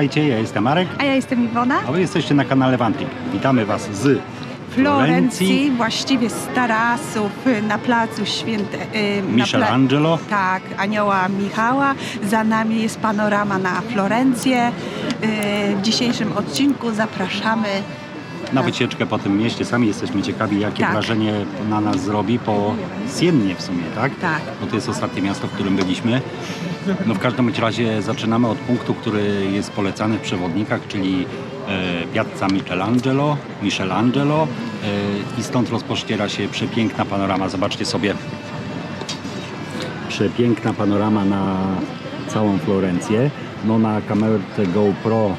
witajcie, ja jestem Marek, A ja jestem Iwona. a wy jesteście na kanale Wantik. Witamy Was z Florencji, właściwie z tarasów na placu Święte... y, na Michelangelo. Tak, Anioła Michała. Za nami jest panorama na Florencję. Y, W dzisiejszym odcinku zapraszamy na wycieczkę po tym mieście. Sami jesteśmy ciekawi, jakie Tak. wrażenie na nas zrobi po Siennie w sumie, tak? Tak. Bo to jest ostatnie miasto, w którym byliśmy. No w każdym razie zaczynamy od punktu, który jest polecany w przewodnikach, czyli e, Piazza Michelangelo, Michelangelo e, i stąd rozpościera się przepiękna panorama. Zobaczcie sobie przepiękna panorama na całą Florencję. No na kamerce GoPro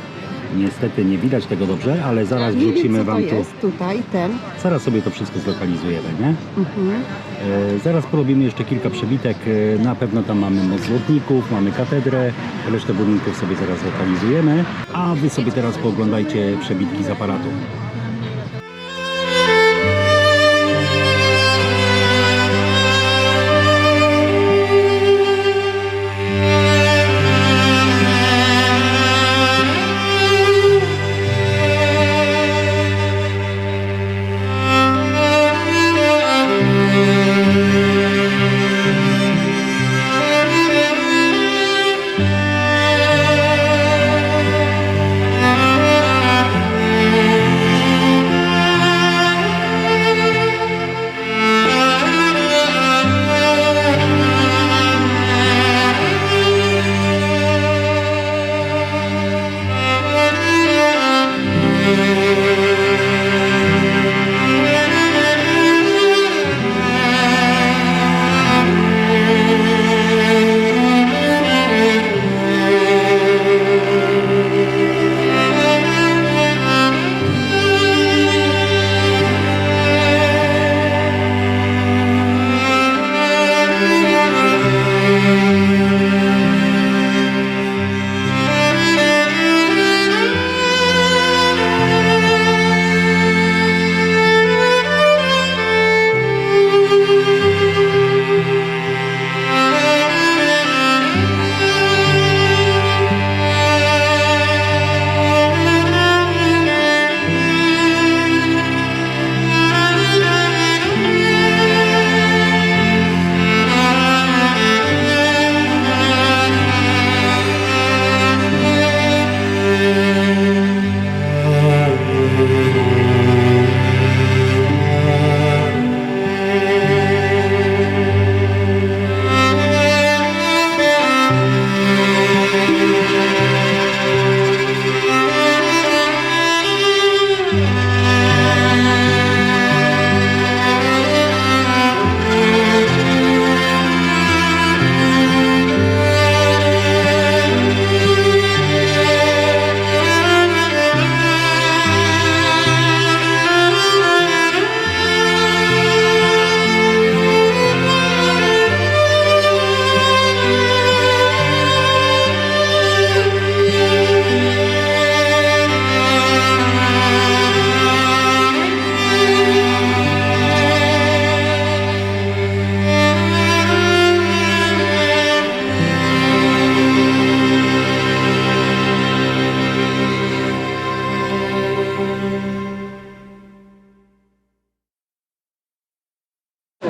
niestety nie widać tego dobrze, ale zaraz wrzucimy Wam tu. jest tutaj, ten. Zaraz sobie to wszystko zlokalizujemy, nie? Mhm. E, zaraz porobimy jeszcze kilka przebitek. E, na pewno tam mamy most lotników, mamy katedrę, resztę budynków sobie zaraz lokalizujemy. A Wy sobie teraz pooglądajcie przebitki z aparatu.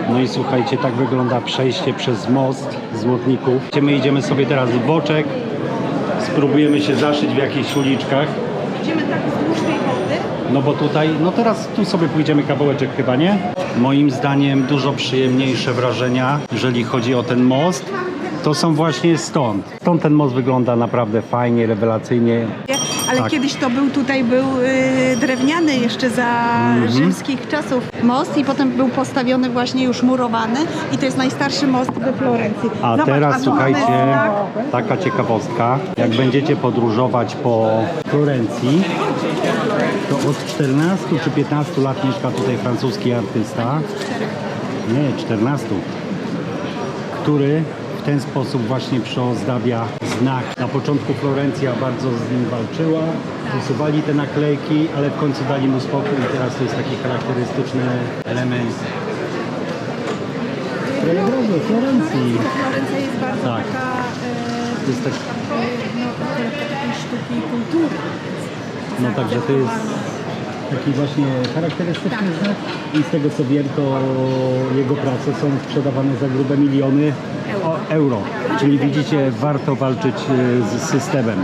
No i słuchajcie, tak wygląda przejście przez most złotników. My idziemy sobie teraz w boczek, spróbujemy się zaszyć w jakichś uliczkach. Idziemy tak wzdłuż tej wody. No bo tutaj, no teraz tu sobie pójdziemy kawałeczek chyba, nie? Moim zdaniem dużo przyjemniejsze wrażenia, jeżeli chodzi o ten most, to są właśnie stąd. Stąd ten most wygląda naprawdę fajnie, rewelacyjnie. Ale Tak. kiedyś to był tutaj był y, drewniany jeszcze za Mhm. rzymskich czasów most i potem był postawiony właśnie już murowany i to jest najstarszy most we Florencji. A Zobacz, teraz mamy słuchajcie, taka ciekawostka. Jak będziecie podróżować po Florencji, to od 14 czy 15 lat mieszka tutaj francuski artysta. Nie, 14. Który w ten sposób właśnie przyozdabia znak. Na początku Florencja bardzo z nim walczyła, usuwali te naklejki, ale w końcu dali mu spokój i teraz to jest taki charakterystyczny element krajobrazu Florencji. Florencja jest bardzo Tak. taka, e, To jest tak, no, taka, sztuki kultury. No także to jest taki właśnie charakterystyczny znak i z tego co wiem, to jego prace są sprzedawane za grube miliony o, euro. Czyli widzicie, warto walczyć e, z systemem.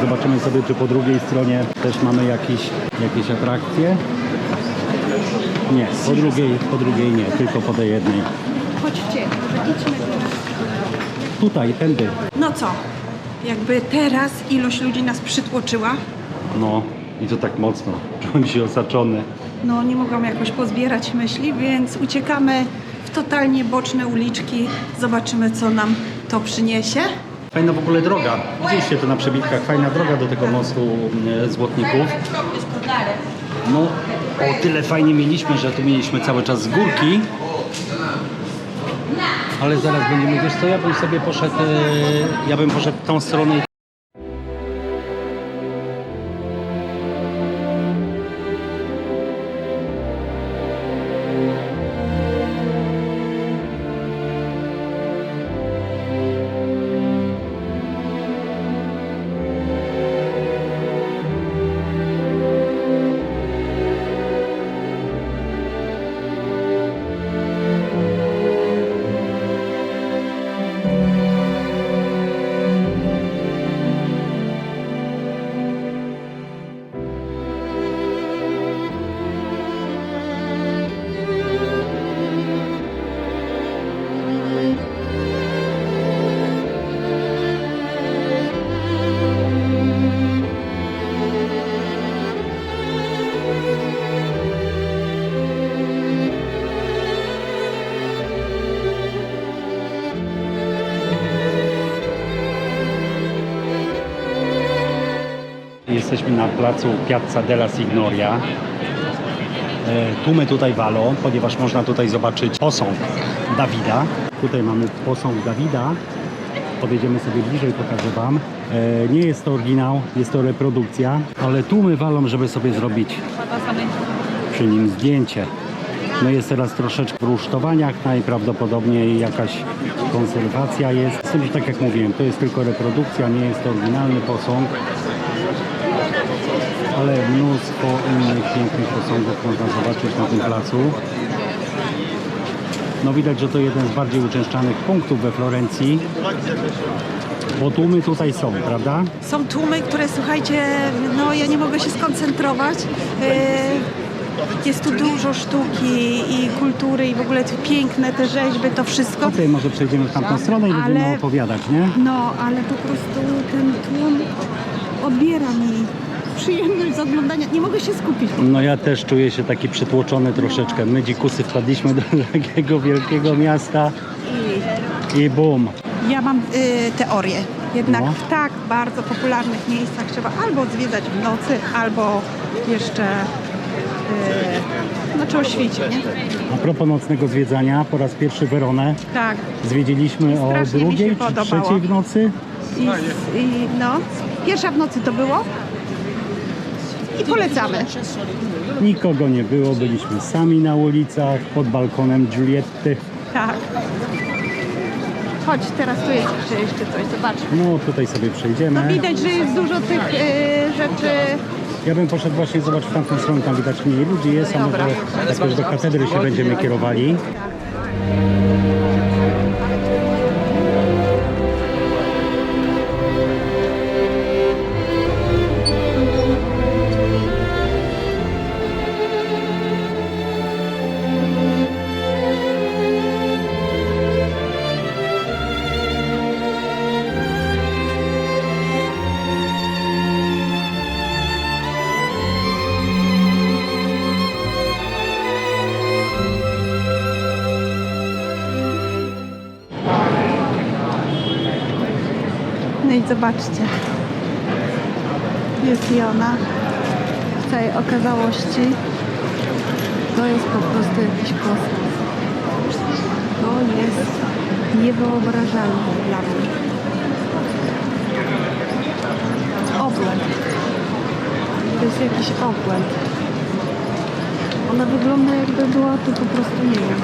Zobaczymy sobie, czy po drugiej stronie też mamy jakieś, jakieś atrakcje. Nie, po drugiej, po drugiej nie, tylko po tej jednej. Chodźcie, idźmy teraz. Tutaj, tędy. No co? Jakby teraz ilość ludzi nas przytłoczyła, No i to tak mocno. Czułem się osaczony. no nie mogłam jakoś pozbierać myśli, więc uciekamy w totalnie boczne uliczki. Zobaczymy, co nam to przyniesie. Fajna w ogóle droga. Widzieliście to na przebitkach. Fajna droga do tego mostu e, Złotników. No, o tyle fajnie mieliśmy, że tu mieliśmy cały czas z górki. Ale zaraz będziemy, wiesz co, ja bym sobie poszedł, e, ja bym poszedł w tą stronę. Jesteśmy na placu Piazza della Signoria. E, Tłumy tutaj walą, ponieważ można tutaj zobaczyć posąg Dawida. Tutaj mamy posąg Dawida. Podejdziemy sobie bliżej, pokażę Wam. E, Nie jest to oryginał, jest to reprodukcja, ale tłumy walą, żeby sobie zrobić przy nim zdjęcie. No jest teraz troszeczkę w rusztowaniach, najprawdopodobniej jakaś konserwacja jest. Tym, że tak jak mówiłem, to jest tylko reprodukcja, nie jest to oryginalny posąg ale mnóstwo innych pięknych posągów można zobaczyć na tym placu. No widać, że to jeden z bardziej uczęszczanych punktów we Florencji, bo tłumy tutaj są, prawda? Są tłumy, które słuchajcie, no ja nie mogę się skoncentrować. Yy, Jest tu dużo sztuki i kultury i w ogóle te piękne te rzeźby, to wszystko. Tutaj może przejdziemy w tamtą stronę i będziemy Ale- opowiadać, nie? No, ale po prostu ten tłum odbiera mi przyjemność z oglądania. Nie mogę się skupić. No ja też czuję się taki przytłoczony troszeczkę. My dzikusy wpadliśmy do takiego wielkiego miasta I bum. ja mam y, teorię. Jednak No. w tak bardzo popularnych miejscach trzeba albo zwiedzać w nocy, albo jeszcze y, znaczy o świcie, nie? A propos nocnego zwiedzania, po raz pierwszy Weronę Tak. zwiedziliśmy o drugiej czy podobało. trzeciej w nocy. I, I no, pierwsza w nocy to było. I polecamy. Nikogo nie było, byliśmy sami na ulicach, pod balkonem Giulietty. Tak. Chodź, teraz tu jest jeszcze, jeszcze coś, zobacz. No tutaj sobie przejdziemy. No widać, że jest dużo tych y, rzeczy. Ja bym poszedł właśnie zobaczyć w tamtą stronę, tam widać mniej ludzi jest, a może jakoś do katedry się będziemy kierowali. Zobaczcie. Jest i ona w całej okazałości. To jest po prostu jakiś kosmos. To jest niewyobrażalne dla mnie. Obłęd. To jest jakiś obłęd. Ona wygląda jakby była tu po prostu, nie wiem,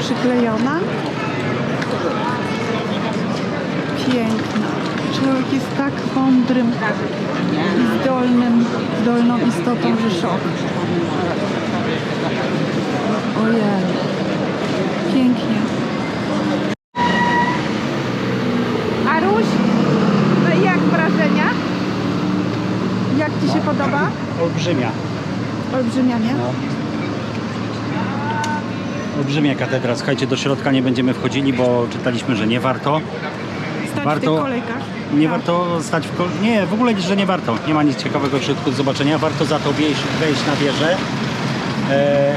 przyklejona. Piękna. Człowiek jest tak mądrym i zdolnym, zdolną istotą, że szok. Ojej. Pięknie. Aruś, no jak wrażenia? Jak Ci się podoba? Olbrzymia. Olbrzymia, nie? No. Olbrzymia katedra. Słuchajcie, do środka nie będziemy wchodzili, bo czytaliśmy, że nie warto. Stać Warto- w tych kolejkach. Nie Tak. warto stać w kol... Nie, w ogóle, że nie warto. Nie ma nic ciekawego w środku do zobaczenia. Warto za to wejść, wejść na wieżę. E,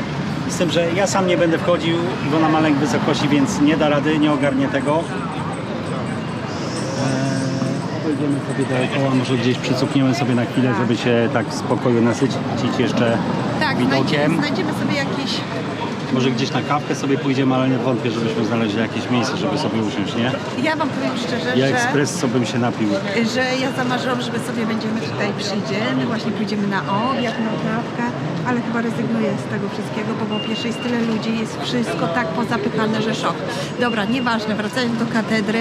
z tym, że ja sam nie będę wchodził, Iwona ma lęk wysokości, więc nie da rady, nie ogarnie tego. E, Pójdziemy sobie dookoła, może gdzieś przycupniemy sobie na chwilę, żeby się tak w spokoju nasycić jeszcze Tak, widokiem. znajdziemy sobie jakieś... Może gdzieś na kawkę sobie pójdziemy, ale nie wątpię, żebyśmy znaleźli jakieś miejsce, żeby sobie usiąść, nie? Ja Wam powiem szczerze, Ja że... espresso bym się napił. że ja zamarzyłam, żeby sobie będziemy tutaj przyjdziemy, właśnie pójdziemy na obiad, na kawkę, ale chyba rezygnuję z tego wszystkiego, bo po pierwsze jest tyle ludzi, jest wszystko tak pozapychane, że szok. Dobra, nieważne, wracając do katedry.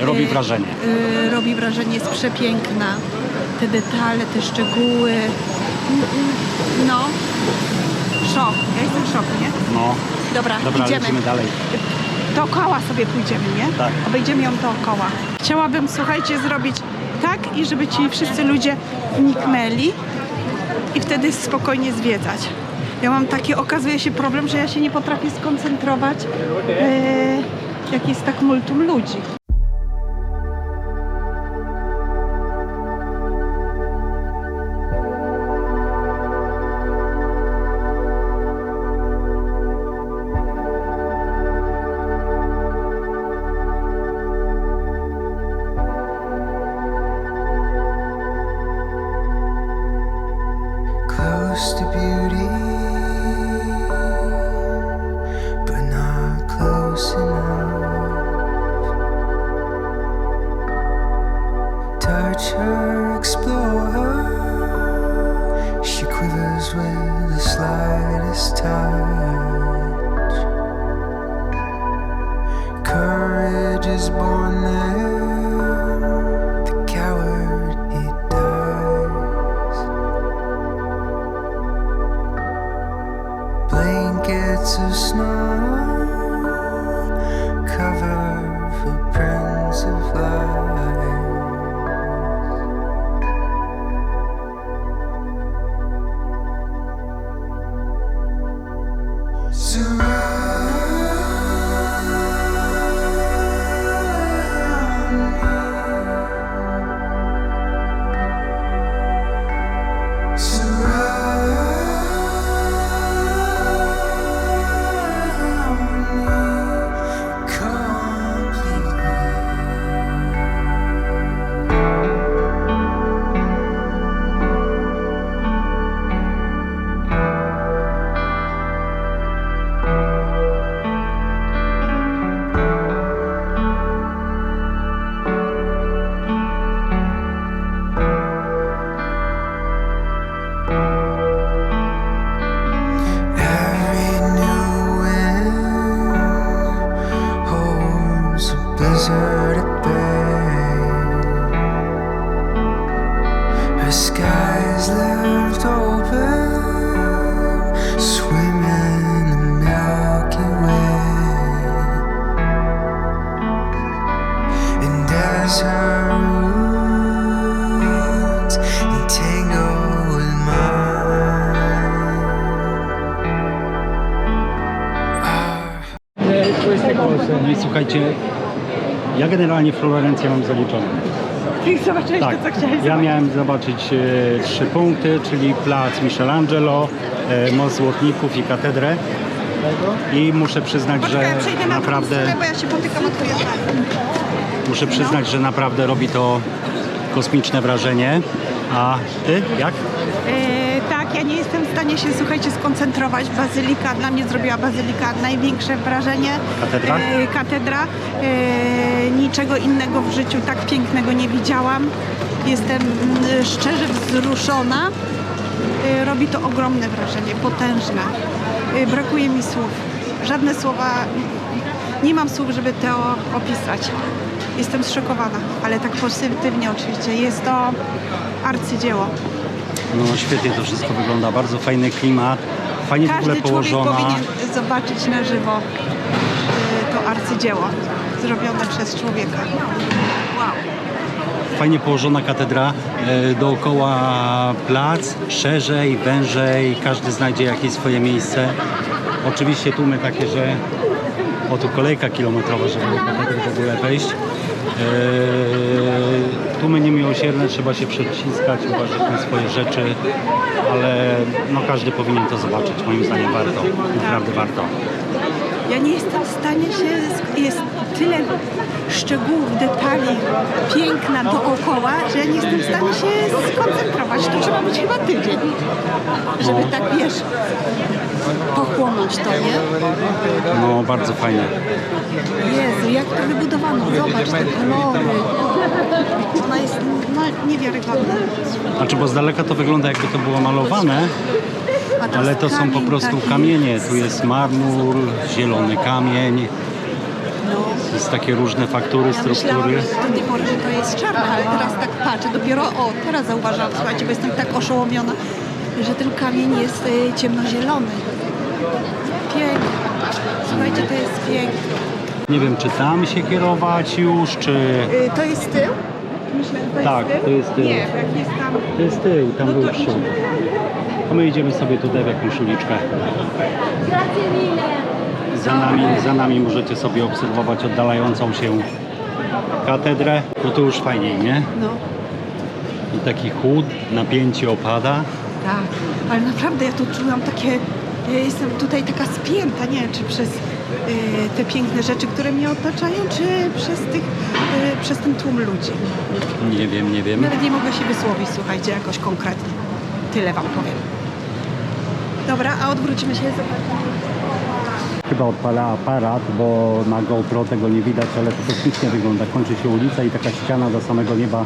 Robi y, wrażenie. y, robi wrażenie, jest przepiękna. Te detale, te szczegóły. Mm, mm, No, szok. Ja jestem w szoku, nie? No, Dobra, dobra, idziemy. lecimy dalej. Dookoła sobie pójdziemy, nie? Tak. Obejdziemy ją dookoła. Chciałabym, słuchajcie, zrobić tak i żeby ci wszyscy ludzie wniknęli i wtedy spokojnie zwiedzać. Ja mam taki, okazuje się, problem, że ja się nie potrafię skoncentrować, e, jak jest tak multum ludzi. Ja generalnie Florencję mam zaliczone. Ty zobaczyłeś Tak, to, co chciałeś ja miałem zobaczyć e, trzy punkty, czyli plac Michelangelo, e, most Złotników i katedrę. I muszę przyznać, Poczekaj, że ja przejdę na naprawdę, stronę, bo ja się potykam muszę przyznać, że naprawdę robi to kosmiczne wrażenie. A ty jak? Ja nie jestem w stanie się, słuchajcie, skoncentrować. Bazylika dla mnie zrobiła bazylika największe wrażenie. Katedra? E, katedra. E, niczego innego w życiu tak pięknego nie widziałam. Jestem mm, szczerze wzruszona. E, robi to ogromne wrażenie, potężne. Brakuje mi słów. Żadne słowa, nie mam słów, żeby to opisać. Jestem zszokowana, ale tak pozytywnie oczywiście. Jest to arcydzieło. No świetnie to wszystko wygląda, bardzo fajny klimat, fajnie w Każdy ogóle człowiek położona. powinien zobaczyć na żywo y, to arcydzieło zrobione przez człowieka. Wow. Fajnie położona katedra, e, dookoła plac, szerzej, wężej, każdy znajdzie jakieś swoje miejsce. Oczywiście tłumy takie, że o tu kolejka kilometrowa, żeby do katedry w ogóle wejść. E, Tłumy niemiłosierne, trzeba się przeciskać, uważać na swoje rzeczy, ale no każdy powinien to zobaczyć, moim zdaniem warto, naprawdę warto. Ja nie jestem w stanie się, jest tyle szczegółów, detali, piękna dookoła, że ja nie jestem w stanie się skoncentrować. To trzeba być chyba tydzień, żeby tak, wiesz, pochłonąć to, nie? No bardzo fajne. Jezu, jak to wybudowano. Zobacz te kolory. Ona jest no, niewiarygodna. Znaczy, bo z daleka to wygląda jakby to było malowane, A to ale jest to są po kamień prostu taki. kamienie. Tu jest marmur, zielony kamień, No. jest takie różne faktury, Ja myślałam struktury. do tej pory, że to jest czarne, ale teraz tak patrzę, dopiero o, teraz zauważyłam, słuchajcie, bo jestem tak oszołomiona, że ten kamień jest y, ciemnozielony. Piękny. Słuchajcie, to jest piękne. Nie wiem, czy tam się kierować już, czy... Y, to jest tył? Myślę, że to Tak, jest tył. to jest tył. Nie, bo jak jest tam... To jest tył, tam No był przód. A my idziemy sobie tutaj w jakąś uliczkę. Za nami, za nami możecie sobie obserwować oddalającą się katedrę. No to już fajniej, nie? No, I taki chłód, napięcie opada. tak. Ale naprawdę ja tu czułam takie... Ja jestem tutaj taka spięta, nie wiem, czy przez te piękne rzeczy, które mnie otaczają, czy przez, tych, y, przez ten tłum ludzi. Nie wiem, nie wiem. Nawet nie mogę się wysłowić, słuchajcie, jakoś konkretnie. Tyle wam powiem. Dobra, a odwrócimy się. Chyba odpala aparat, bo na GoPro tego nie widać, ale to kosmicznie wygląda. Kończy się ulica i taka ściana do samego nieba.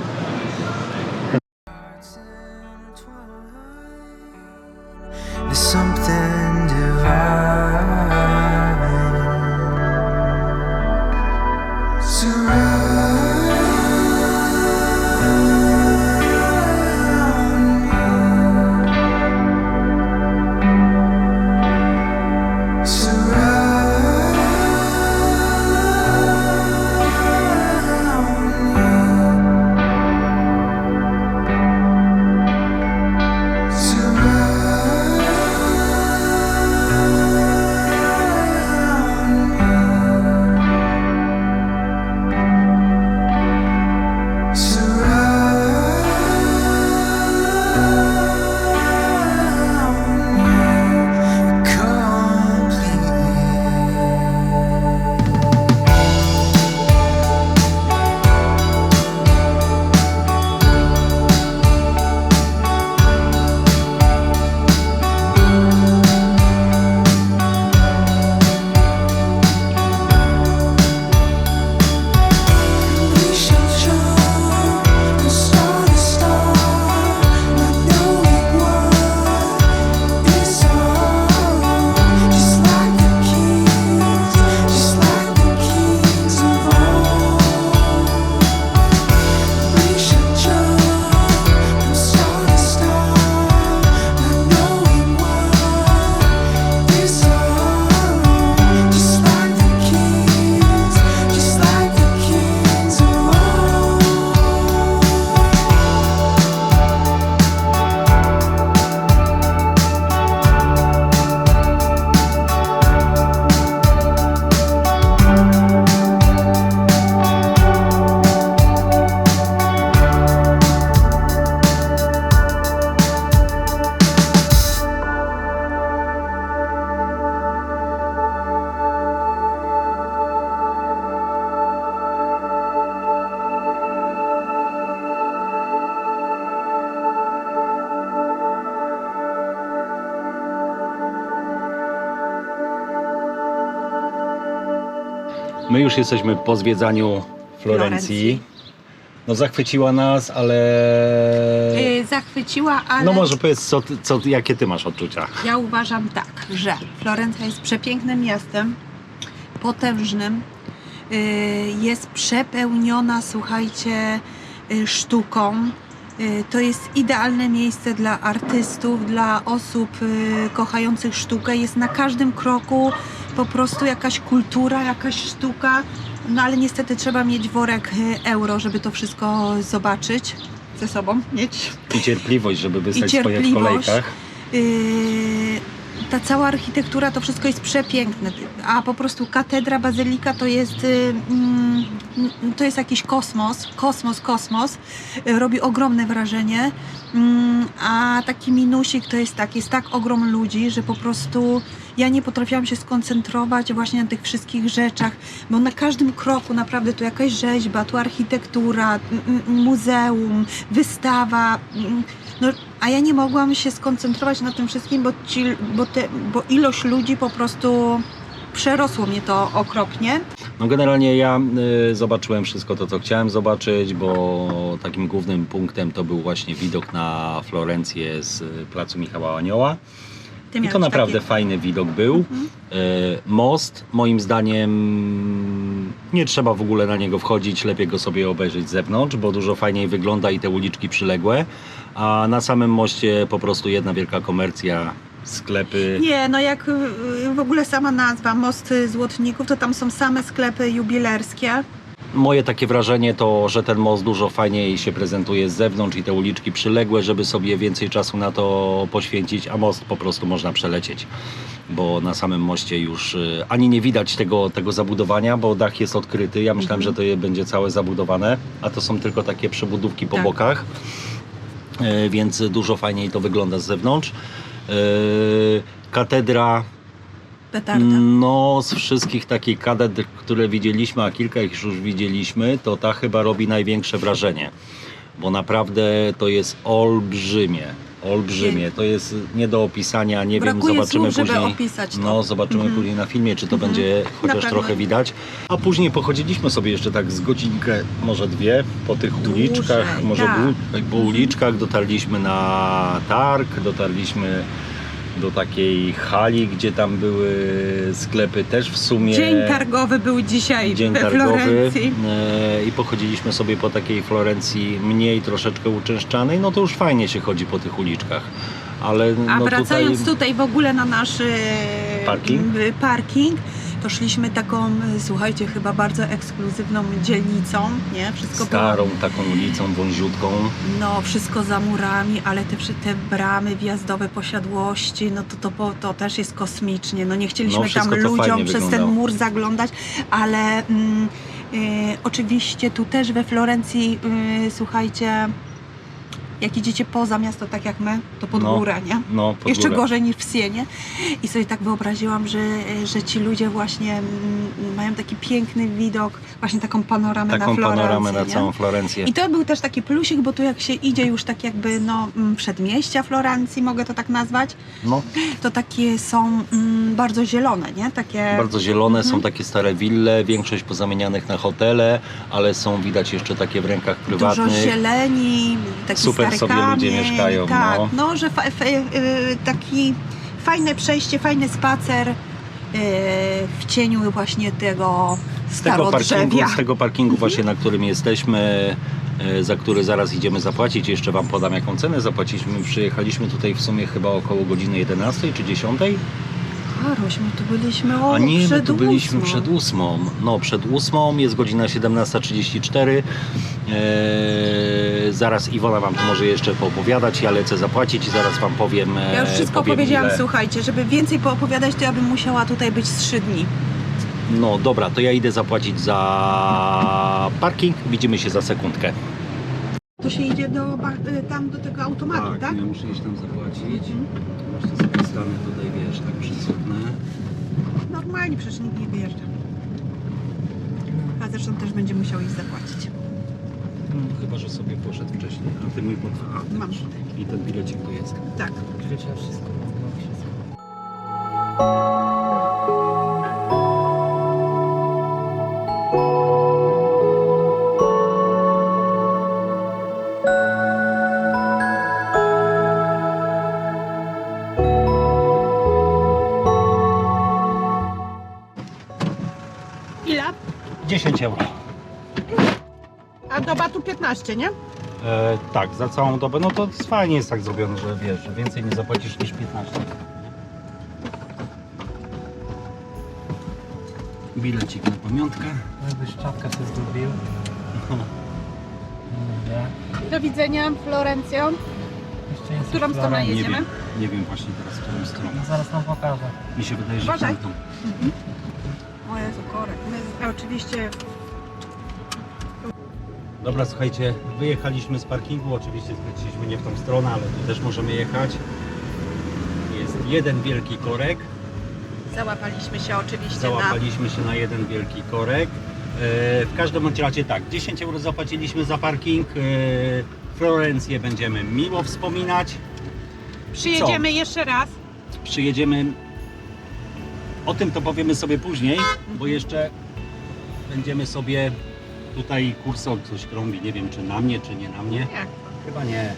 My już jesteśmy po zwiedzaniu Florencji. Florencji. No zachwyciła nas, ale... Yy, zachwyciła, ale No może powiedz, co, ty- co, jakie ty masz odczucia? ja uważam tak, że Florencja jest przepięknym miastem, potężnym, y, jest przepełniona, słuchajcie, y, sztuką. To jest idealne miejsce dla artystów, dla osób kochających sztukę. Jest na każdym kroku po prostu jakaś kultura, jakaś sztuka. No ale niestety trzeba mieć worek y, euro, żeby to wszystko zobaczyć ze sobą mieć. I cierpliwość, żeby wystać I swoje w cierpliwość. kolejkach. Yy, ta cała architektura, to wszystko jest przepiękne, a po prostu katedra, bazylika to jest, yy, mm, to jest jakiś kosmos, kosmos, kosmos. Robi ogromne wrażenie, Mm, a taki minusik to jest tak, jest tak ogrom ludzi, że po prostu ja nie potrafiłam się skoncentrować właśnie na tych wszystkich rzeczach, bo na każdym kroku naprawdę tu jakaś rzeźba, tu architektura, muzeum, wystawa. mm, No, a ja nie mogłam się skoncentrować na tym wszystkim, bo, ci, bo, te, bo ilość ludzi po prostu przerosło mnie to okropnie. No generalnie ja y, zobaczyłem wszystko to, co chciałem zobaczyć, bo takim głównym punktem to był właśnie widok na Florencję z y, placu Michała Anioła. Ty I to naprawdę takie- fajny widok był. Mhm. E, Most, moim zdaniem, nie trzeba w ogóle na niego wchodzić, lepiej go sobie obejrzeć z zewnątrz, bo dużo fajniej wygląda i te uliczki przyległe. A na samym moście po prostu jedna wielka komercja, sklepy. Nie, no jak y, w ogóle sama nazwa Most Złotników, to tam są same sklepy jubilerskie. Moje takie wrażenie to, że ten most dużo fajniej się prezentuje z zewnątrz i te uliczki przyległe, żeby sobie więcej czasu na to poświęcić, a most po prostu można przelecieć. Bo na samym moście już y, ani nie widać tego, tego zabudowania, bo dach jest odkryty. Ja myślałem, Mhm. że to je będzie całe zabudowane, a to są tylko takie przebudówki po Tak. bokach. Y, Więc dużo fajniej to wygląda z zewnątrz. Y, Katedra Petarda. no, z wszystkich takich katedr, które widzieliśmy, a kilka ich już widzieliśmy, to ta chyba robi największe wrażenie. Bo naprawdę to jest olbrzymie. Olbrzymie. To jest nie do opisania, nie Brakuje wiem, zobaczymy słów, żeby później. opisać to. No, zobaczymy Mhm. później na filmie, czy to będzie chociaż trochę widać. A później pochodziliśmy sobie jeszcze tak z godzinkę, może dwie, po tych uliczkach, może tak. po uliczkach, dotarliśmy na targ, dotarliśmy do takiej hali, gdzie tam były sklepy też w sumie. Dzień targowy był dzisiaj Dzień we targowy Florencji. e, i pochodziliśmy sobie po takiej Florencji mniej troszeczkę uczęszczanej, no to już fajnie się chodzi po tych uliczkach. Ale A no wracając tutaj, tutaj... w ogóle na nasz e, Parking? parking, to szliśmy taką, e, słuchajcie, chyba bardzo ekskluzywną dzielnicą, nie? Wszystko starą było, taką ulicą, wąziutką. no wszystko za murami, ale te, te bramy wjazdowe posiadłości, no to, to, to też jest kosmicznie, no nie chcieliśmy No, tam ludziom przez ten wyglądało. mur zaglądać, ale mm, e, oczywiście tu też we Florencji, e, słuchajcie, jak idziecie poza miasto, tak jak my, to pod No, górę, nie? No, pod Jeszcze górę. gorzej niż w Sienie. I sobie tak wyobraziłam, że, że ci ludzie właśnie mm, mają taki piękny widok, właśnie taką panoramę Taką na Florencję. panoramę na nie? całą Florencję. I to był też taki plusik, bo tu jak się idzie już tak jakby no, mm, przedmieścia Florencji, mogę to tak nazwać, No, to takie są mm, bardzo zielone, nie? Takie... bardzo zielone, Mhm. są takie stare wille, większość pozamienianych na hotele, ale są widać jeszcze takie w rękach Dużo prywatnych. zieleni, taki Super sobie ludzie mieszkają, Tak, no. no, że fa, fa, y, taki fajne przejście, fajny spacer y, w cieniu właśnie tego Z tego parkingu, z tego parkingu właśnie, na którym jesteśmy, e, za który zaraz idziemy zapłacić. Jeszcze Wam podam jaką cenę zapłaciliśmy. Przyjechaliśmy tutaj w sumie chyba około godziny 11 czy 10. Haruś, my tu byliśmy o, A nie, my przed tu byliśmy ósmą. przed ósmą. No, przed ósmą, jest godzina 17.34. Eee, zaraz Iwona Wam tu może jeszcze poopowiadać. Ja lecę zapłacić i zaraz Wam powiem. e, Ja już wszystko powiem powiedziałam, ile. słuchajcie, żeby więcej poopowiadać, to ja bym musiała tutaj być z trzy dni. No dobra, to ja idę zapłacić za parking. Widzimy się za sekundkę. To się idzie do, ba- y, tam do tego automatu, tak? ja muszę iść tam zapłacić. Mhm. Stanę tutaj, wiesz, tak przycupnę. Normalnie przecież nikt nie wyjeżdża. A zresztą też będzie musiał iść zapłacić. Chyba, że sobie poszedł wcześniej. A ty mój pod... A, ty Mam masz. tutaj. I ten bilecik tu jest. Tak. Trzeba wszystko, no wszystko. 15, nie? E, tak, za całą dobę. No to fajnie jest tak zrobione, że wiesz, że więcej nie zapłacisz niż 15. Bilecik na pamiątkę. Jakbyś czapkę sobie zgubił. Dobra. Do widzenia, Florencjo. Jeszcze jest Którą Flora. stronę Nie jedziemy? wiem, nie wiem właśnie teraz, w którą stronę. No zaraz nam pokażę. Mi się wydaje, że w Uważaj. tamtą. O Jezu, korek. My oczywiście Dobra, słuchajcie, wyjechaliśmy z parkingu, oczywiście skręciliśmy nie w tą stronę, ale tu też możemy jechać. Jest jeden wielki korek, załapaliśmy się oczywiście załapaliśmy się na jeden wielki korek. E, W każdym bądź razie tak, 10 euro zapłaciliśmy za parking. E, Florencję będziemy miło wspominać. Przyjedziemy jeszcze raz. Przyjedziemy. O tym to powiemy sobie później, bo jeszcze będziemy sobie tutaj kursor coś trąbi. Nie wiem, czy na mnie, czy nie na mnie. Jak? Chyba nie.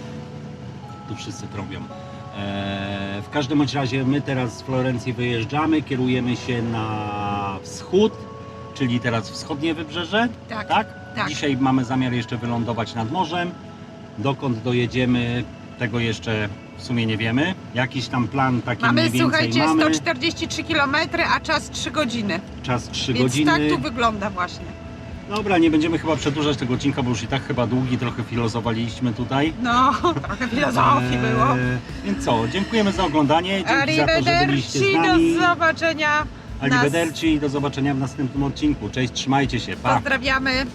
Tu wszyscy trąbią. Eee, w każdym bądź razie my teraz z Florencji wyjeżdżamy, kierujemy się na wschód, czyli teraz wschodnie wybrzeże. Tak. Tak? Tak. Dzisiaj mamy zamiar jeszcze wylądować nad morzem. Dokąd dojedziemy, tego jeszcze w sumie nie wiemy. Jakiś tam plan taki Mamy, mniej więcej słuchajcie, mamy. 143 km, a czas 3 godziny. Czas 3 Więc godziny. tak tu wygląda właśnie. Dobra, nie będziemy chyba przedłużać tego odcinka, bo już i tak chyba długi, trochę filozowaliśmy tutaj. No, trochę filozofii Eee, było. Więc co, dziękujemy za oglądanie. Dzięki za to, że byliście z nami. do zobaczenia. nas- Arrivederci, do zobaczenia w następnym odcinku. Cześć, trzymajcie się, pa! Pozdrawiamy.